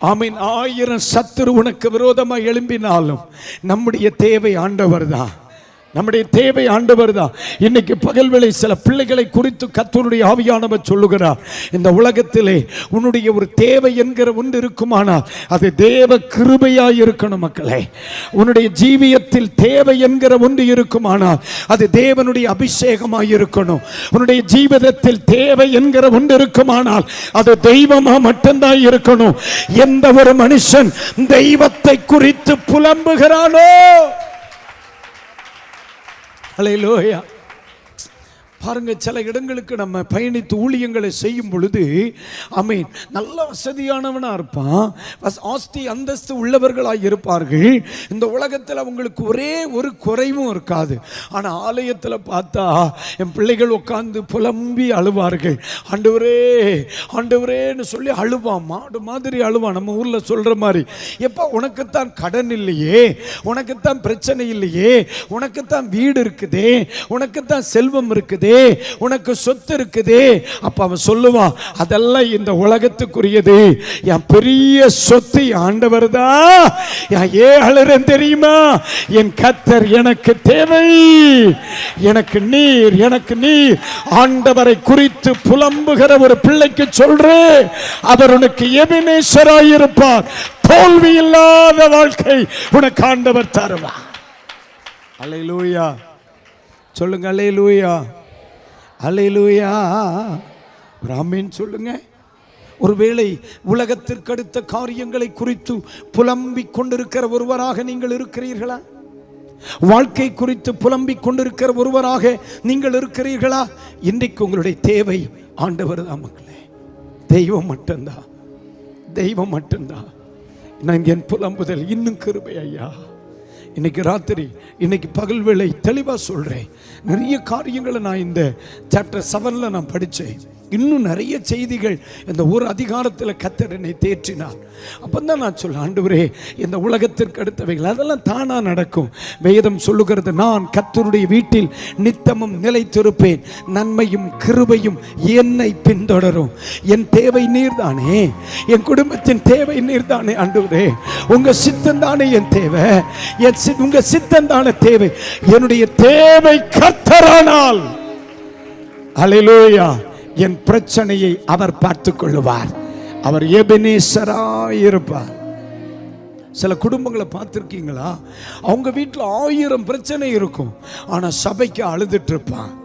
ஆமீன். ஆயிரம் சத்துரு உனக்கு விரோதமாக எழும்பினாலும் நம்முடைய தேவை ஆண்டவர் தான் நம்முடைய தேவை ஆண்டவர் தான். இன்னைக்கு பகல்வேளை சில பிள்ளைகளை குறித்து கத்தருடைய ஆவியானவர் சொல்லுகிறார். இந்த உலகத்திலே உன்னுடைய ஒரு தேவை என்கிற ஒன்று இருக்குமானால் அது தேவ கிருபையாய் இருக்கணும் மக்களே. உன்னுடைய ஜீவியத்தில் தேவை என்கிற ஒன்று இருக்குமானால் அது தேவனுடைய அபிஷேகமாய் இருக்கணும். உன்னுடைய ஜீவிதத்தில் தேவை என்கிற ஒன்று இருக்குமானால் அது தெய்வமா மட்டும்தான் இருக்கணும். எந்த ஒரு மனுஷன் தெய்வத்தை குறித்து புலம்புகிறானோ Aleluia. பாருங்க சில இடங்களுக்கு நம்ம பயணித்து ஊழியங்களை செய்யும் பொழுது அமீன் நல்ல வசதியானவனாக இருப்பான் ஆஸ்தி அந்தஸ்து உள்ளவர்களாக இருப்பார்கள். இந்த உலகத்தில் அவங்களுக்கு ஒரே ஒரு குறைவும் இருக்காது. ஆனால் ஆலயத்தில் பார்த்தா என் பிள்ளைகள் உட்காந்து புலம்பி அழுவார்கள். ஆண்டவரே ஆண்டவரேன்னு சொல்லி அழுவான் மாடு மாதிரி அழுவான். நம்ம ஊரில் சொல்கிற மாதிரி எப்போ உனக்குத்தான் கடன் இல்லையே உனக்குத்தான் பிரச்சனை இல்லையே உனக்குத்தான் வீடு இருக்குதே உனக்குத்தான் செல்வம் இருக்குதே உனக்கு சொத்து இருக்குதே. அப்ப அவன் சொல்லுவான் அதெல்லாம் இந்த உலகத்துக்குரியது. என் பெரிய சொத்து ஆண்டவர் தான் ஏன் அழுறேன் தெரியுமா? என் கத்தர் எனக்கு தேவை. எனக்கு நீர் எனக்கு நீர். ஆண்டவரை குறித்து புலம்புகிற ஒரு பிள்ளைக்கு சொல்றேன். அவர் உனக்கு எபினேஸ்வராயிருப்பார் தோல்வி இல்லாத வாழ்க்கை உனக்கு ஆண்டவர் தருவார். அலையிலூயா சொல்லுங்க அலையிலூயா அலையிலூயா ஒரு ஆமீன் சொல்லுங்க. ஒருவேளை உலகத்திற்கு அடுத்த காரியங்களை குறித்து புலம்பிக் கொண்டிருக்கிற ஒருவராக நீங்கள் இருக்கிறீர்களா? வாழ்க்கை குறித்து புலம்பிக் கொண்டிருக்கிற ஒருவராக நீங்கள் இருக்கிறீர்களா? இன்றைக்கு உங்களுடைய தேவை ஆண்டவர் தான் மக்களே. தெய்வம் மட்டும்தான். தெய்வம் மட்டும்தான். நான் என் புலம்புதல் இன்னும் கிருபை ஐயா இன்னைக்கு ராத்திரி இன்னைக்கு பகல் வேளை தெளிவாக சொல்கிறேன் நிறைய காரியங்களை நான் இந்த சாப்டர் செவனில் நான் படித்தேன் இன்னும் நிறைய செய்திகள் இந்த ஒரு அதிகாரத்தில் கத்தர் என்னை தேற்றினார். அப்போ தான் நான் சொல்ல ஆண்டவரே இந்த உலகத்திற்கு அடுத்தவைகள் அதெல்லாம் தானாக நடக்கும். வேதம் சொல்லுகிறது நான் கத்தருடைய வீட்டில் நித்தமும் நிலைத்திருப்பேன். நன்மையும் கிருபையும் என்னை பின்தொடரும். என் தேவை நீர்தானே? என் குடும்பத்தின் தேவை நீர்தானே ஆண்டவரே? உங்கள் சித்தம் தானே என் தேவை. என் சி- உங்கள் சித்தம் தானே தேவை. என்னுடைய தேவை கத்தரானால் அலையிலூயா என் பிரச்சனையை அவர் பார்த்து கொள்ளுவார் அவர் எபினேசராய் இருப்பார். சில குடும்பங்களை பார்த்துருக்கீங்களா? அவங்க வீட்டில் ஆயிரம் பிரச்சனை இருக்கும். ஆனால் சபைக்கு அழுதுட்டு இருப்பான்.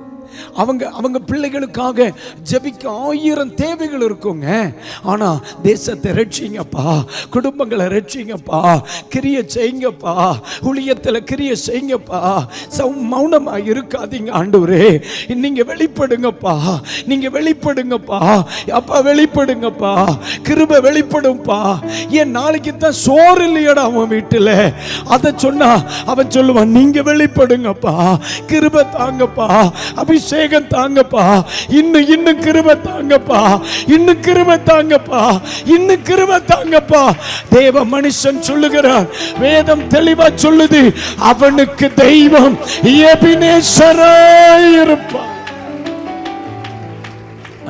அவங்க அவங்க பிள்ளைகளுக்காக ஜெபிக்க ஆயிரம் தேவைகள் இருக்குங்க. ஆனா தேசத்தை ரட்சிங்கப்பா குடும்பங்களை ரட்சிங்கப்பா கிரிய செய்யுங்கப்பா ஊழியத்தில் கிரிய செய்யுங்கப்பா. சௌ- மௌனமாக இருக்காதீங்க ஆண்டவரே. நீங்க வெளிப்படுங்கப்பா நீங்க வெளிப்படுங்கப்பா. அப்பா வெளிப்படுங்கப்பா. கிருபை வெளிப்படும்பா. ஏன் நாளைக்கு தான் சோறு இல்லையடா அவன் வீட்டுல? அதை சொன்னா அவன் சொல்லுவான் நீங்க வெளிப்படுங்கப்பா கிருபை தாங்கப்பா அபிஷேகம் தாங்கப்பா. இன்னும் இன்னும் கிருப தாங்கப்பா. இன்னும் கிருப தாங்கப்பா. இன்னும் கிருப தாங்கப்பா. தேவ மனுஷன் சொல்லுகிறார் வேதம் தெளிவா சொல்லுது அவனுக்கு தெய்வம் இருப்பா இருப்பான்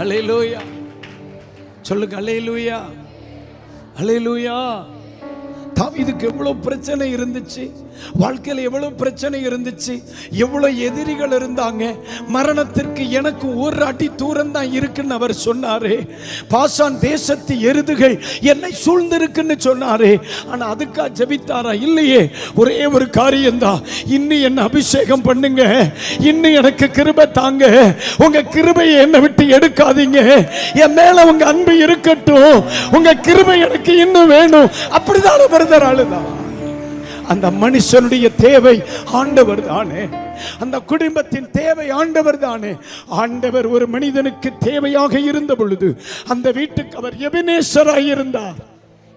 அலையிலூயா சொல்லுங்க அலையிலூயா அலையிலூயா இதுக்கு எவ்வளவு பிரச்சனை இருந்துச்சு? வாழ்க்கையில் எவ்வளவு பிரச்சனை இருந்துச்சு எவ்வளவு எதிரிகள் இருந்தாங்க மரணத்திற்கு எனக்கு ஒரு அடி தூரம் தான் இருக்குன்னு அவர் சொன்னாரே. பாசான் தேசத்து எருதுகள் என்னை சூழ்ந்திருக்குன்னு சொன்னாரே. ஆனா அதுக்கா ஜெபித்தாரா? இல்லையே ஒரே ஒரு காரியம்தான் இன்னும் என்ன அபிஷேகம் பண்ணுங்க. இன்னும் எனக்கு கிருபை தாங்க. உங்க கிருபையை என்னை விட்டு எடுக்காதீங்க. என் மேல உங்க அன்பு இருக்கட்டும். உங்க கிருபை எனக்கு இன்னும் வேணும். அப்படிதான் பிரதர் ஆளுதான் அந்த மனுஷனுடைய தேவை ஆண்டவர் தானே. அந்த குடும்பத்தின் தேவை ஆண்டவர் தானே. ஆண்டவர் ஒரு மனிதனுக்கு தேவையாக இருந்த பொழுது அந்த வீட்டுக்கு அவர் எபினேஸ்வராய் இருந்தார்.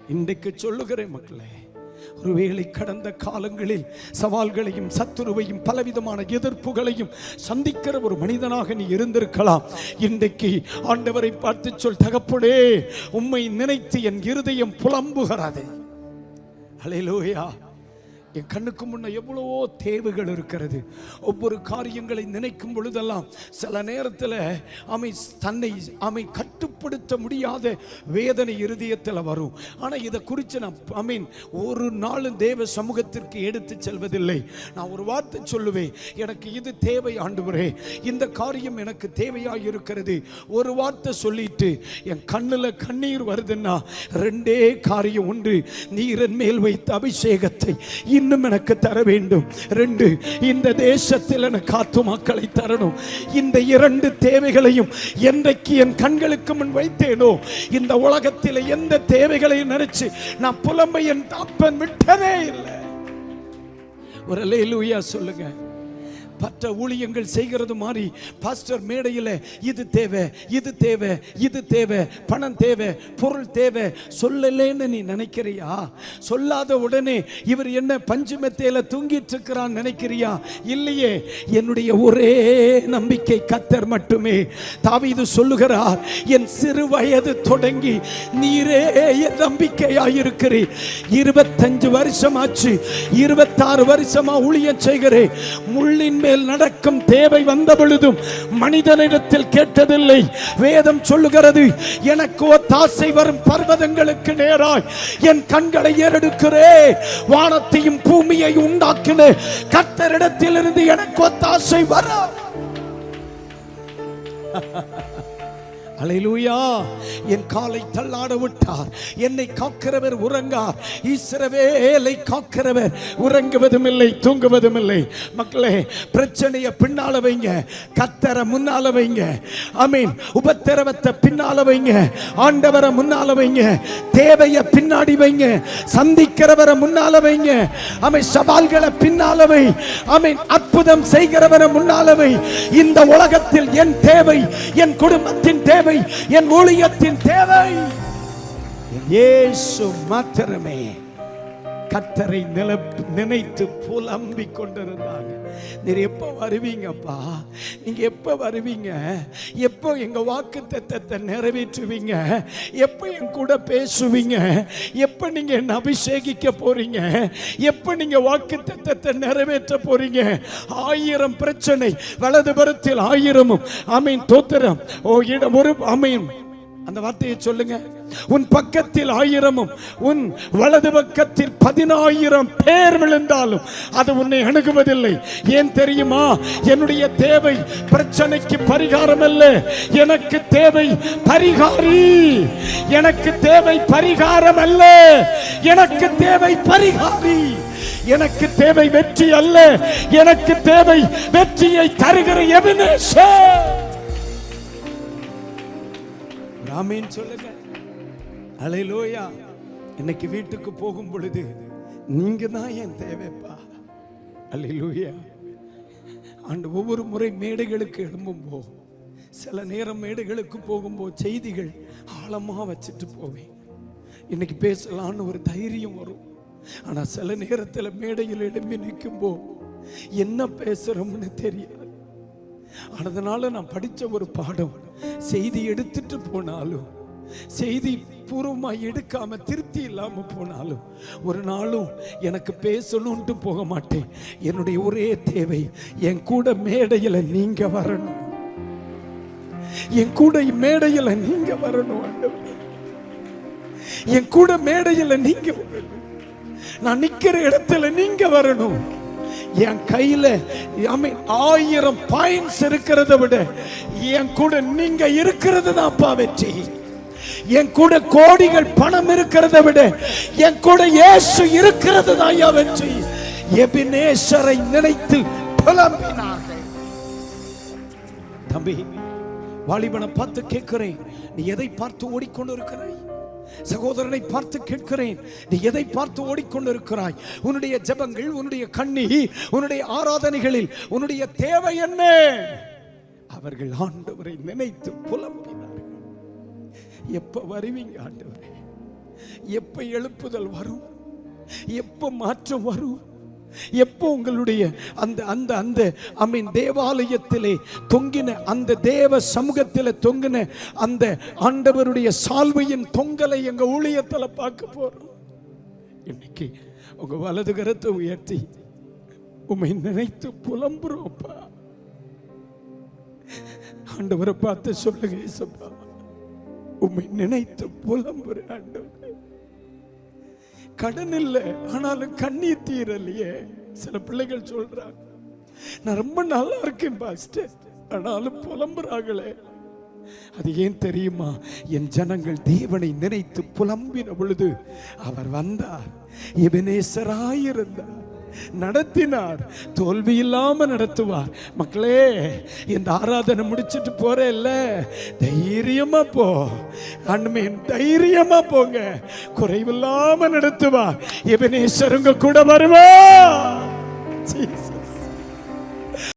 இன்றைக்கு சொல்லுகிறேன் மக்களே ஒருவேளை கடந்த காலங்களில் சவால்களையும் சத்துருவையும் பலவிதமான எதிர்ப்புகளையும் சந்திக்கிற ஒரு மனிதனாக நீ இருந்திருக்கலாம். இன்றைக்கு ஆண்டவரை பார்த்து சொல் தகப்படே உம்மை நினைத்து என் இருதயம் புலம்புகிறது. அலையிலோயா என் கண்ணுக்கு முன்ன எவ்வளவோ தேவைகள் இருக்கிறது. ஒவ்வொரு காரியங்களை நினைக்கும் பொழுதெல்லாம் சில நேரத்தில் அமை தன்னை அமை கட்டுப்படுத்த முடியாத வேதனை இருதயத்தில் வரும். ஆனால் இதை குறித்து நான் ஐ மீன் ஒரு நாளும் தேவ சமூகத்திற்கு எடுத்து செல்வதில்லை. நான் ஒரு வார்த்தை சொல்லுவேன். எனக்கு இது தேவை ஆண்டுவரே. இந்த காரியம் எனக்கு தேவையாக இருக்கிறது. ஒரு வார்த்தை சொல்லிட்டு என் கண்ணில் கண்ணீர் வருதுன்னா ரெண்டே காரியம் ஒன்று நீரன் மேல் வைத்த அபிஷேகத்தை இன்னும் எனக்கு தர வேண்டும். ரெண்டு இந்த தேசத்தில் எனக்கு மக்களை தரணும். இந்த இரண்டு தேவைகளையும் என்றைக்கு என் கண்களுக்கு முன் வைத்தேனோ இந்த உலகத்தில் எந்த தேவைகளையும் நினைச்சு நான் புலம்பை என் அப்பன் விட்டதே இல்லை. ஒரு லேலூயா சொல்லுங்க. பற்ற ஊழியங்கள் செய்கிறது மாதிரி பாஸ்டர் மேடையில் இது தேவை இது தேவை இது தேவை பணம் தேவை பொருள் தேவை. சொல்லலேன்னு நீ நினைக்கிறியா? சொல்லாத உடனே இவர் என்ன பஞ்சு மெத்தையில தூங்கிட்டு இருக்கிறான் நினைக்கிறியா? இல்லையே என்னுடைய ஒரே நம்பிக்கை கத்தர் மட்டுமே. தாவீது சொல்லுகிறார் என் சிறு வயது தொடங்கி நீரே என் நம்பிக்கையாயிருக்கிறீர். இருபத்தஞ்சு வருஷமாச்சு இருபத்தாறு வருஷமா ஊழியம் செய்கிறேன். முள்ளின் மேல் நடக்கும் தேவை வந்த பொழுதும் மனிதனிடத்தில் கேட்டதில்லை. வேதம் சொல்லுகிறது எனக்கு ஒத்தாசை வரும் பர்வதங்களுக்கு நேராய் என் கண்களை ஏறெடுக்கிறே. வானத்தையும் பூமியை உண்டாக்கின கத்தரிடத்திலிருந்து எனக்கு ஒத்தாசை வரும் அலையிலூயா என் காலை தள்ளாட விட்டார். என்னை காக்கிறவர் உறங்கார். இஸ்ரவேலை காக்கிறவர். உறங்குவதும் இல்லை தூங்குவதும் இல்லை மக்களே பிரச்சனையை பின்னால வைங்க. கத்தரை முன்னால வைங்க. அமீன் உபத்திரவத்தை பின்னால வைங்க. ஆண்டவரை முன்னால வைங்க. தேவையை பின்னாடி வைங்க. சந்திக்கிறவரை முன்னால வைங்க. அமை சவால்களை பின்னால வை. அமீன் அற்புதம் செய்கிறவரை முன்னால வை. இந்த உலகத்தில் என் தேவை என் குடும்பத்தின் தேவை தேவை. என் ஊழியத்தின் தேவை. இயேசு மாத்திரமே. கத்தரை நில நினைத்து புலம்பிக் கொண்டிருந்தாங்க. நீர் எப்போ வருவீங்கப்பா? நீங்க எப்போ வருவீங்க? எப்போ எங்க வாக்கு தத்தத்தை நிறைவேற்றுவீங்க? எப்போ என் கூட பேசுவீங்க? எப்போ நீங்க என்ன அபிஷேகிக்க போறீங்க? எப்போ நீங்க வாக்கு தத்தத்தை நிறைவேற்ற போறீங்க? ஆயிரம் பிரச்சனை வலதுபுறத்தில் ஆயிரமும் அமீன் தோத்திரம். ஓ இடம் ஒரு அமீன் அந்த வார்த்தையை சொல்லுங்க. உன் பக்கத்தில் ஆயிரமும் உன் வலது பக்கத்தில் பதினாயிரம் பேர் விழுந்தாலும் அது உன்னை அணுகுவதில்லை. ஏன் தெரியுமா? என்னுடைய தேவை பிரச்சனைக்கு பரிகாரம் அல்ல எனக்கு தேவை பரிகாரி. எனக்கு தேவை பரிகாரம் அல்ல எனக்கு தேவை பரிகாரி. எனக்கு தேவை வெற்றி அல்ல. எனக்கு தேவை வெற்றியை தருகிற எபினேஷன் ஆமீன் சொல்லுங்க. அலையிலோயா இன்னைக்கு வீட்டுக்கு போகும் பொழுது நீங்க தான் என் தேவைப்பா. அலையிலோயா அண்டு ஒவ்வொரு முறை மேடைகளுக்கு எழும்பும்போ சில நேரம் மேடைகளுக்கு போகும்போது செய்திகள் ஆழமாக வச்சுட்டு போவேன். இன்னைக்கு பேசலான்னு ஒரு தைரியம் வரும். ஆனால் சில நேரத்தில் மேடையில் எழும்பி நிற்கும்போ என்ன பேசுகிறோம்னு தெரியாது. அதனால நான் படித்த ஒரு பாடம். செய்தி எடுத்துட்டு போனாலும் செய்தி பூர்வமா எடுக்காம திருப்தி இல்லாம போனாலும் ஒரு நாளும் எனக்கு பேசணும்ட்டு போக மாட்டேன். என்னுடைய ஒரே தேவை என் கூட மேடையில நீங்க வரணும். என் கூட மேடையில நீங்க வரணும் ஆண்டவரே. என் கூட மேடையில நீங்க நான் நிக்கிற இடத்துல நீங்க வரணும். என் கையில ஆயிரம் பாயிண்ட்ஸ் இருக்கிறத விட என் கூட நீங்க இருக்கிறது தான்ப்பா வெற்றி. என் கூட கோடிகள் பணம் இருக்கிறத விட என் கூட இயேசு இருக்கிறது தான் ஐயா வெற்றி. எபினேசரை நினைத்து புலம்பினார்கள். தம்பி வாலிபனை பார்த்து கேட்கிறேன் நீ எதை பார்த்து ஓடிக்கொண்டு இருக்கிறாய் சகோதரனை பார்த்து கேட்கிறேன். நீ எதை பார்த்து ஓடிக்கொண்டிருக்கிறாய்? உன்னுடைய ஜெபங்கள் உன்னுடைய கண்ணீர் உன்னுடைய ஆராதனைகளில் உன்னுடைய தேவை என்ன? அவர்கள் ஆண்டவரை நினைத்து புலம்பினார்கள். எப்ப வருவீங்க ஆண்டவரே? எப்ப எழுப்புதல் வரும்? எப்ப மாற்றம் வரும்? எப்போ உங்களுடைய அந்த அந்த அந்த ஐ மீன் தேவாலயத்திலே தொங்கின அந்த தேவ சமூகத்தில் தொங்கின அந்த ஆண்டவருடைய சால்வையின் தொங்கலை எங்க ஊழியத்தில் பார்க்க போறோம். இன்னைக்கு உங்க வலது கரத்தை உயர்த்தி உம்மை நினைத்து புலம்புறோம்ப்பா. ஆண்டவரை பார்த்து சொல்லுங்க உண்மை உம்மை நினைத்து புலம்புற ஆண்டவர். கடன் இல்லை ஆனாலும் கண்ணீர் தீரலையே. சில பிள்ளைகள் சொல்றாங்க நான் ரொம்ப நல்லா இருக்கேன் பாஸ்டர் ஆனாலும் புலம்புறாங்களே. அது ஏன் தெரியுமா? என் ஜனங்கள் தேவனை நினைத்து புலம்பின பொழுது அவர் வந்தார் எபினேசராயிருந்தார். நடத்தினார். தோல்வி இல்லாமல் நடத்துவார். மக்களே இந்த ஆராதனை முடிச்சிட்டு போறேல்ல? தைரியமா போ. அண்மையின் தைரியமா போங்க. குறைவில்லாம நடத்துவார். எபினேஸ்வருங்க கூட வருவா Jesus.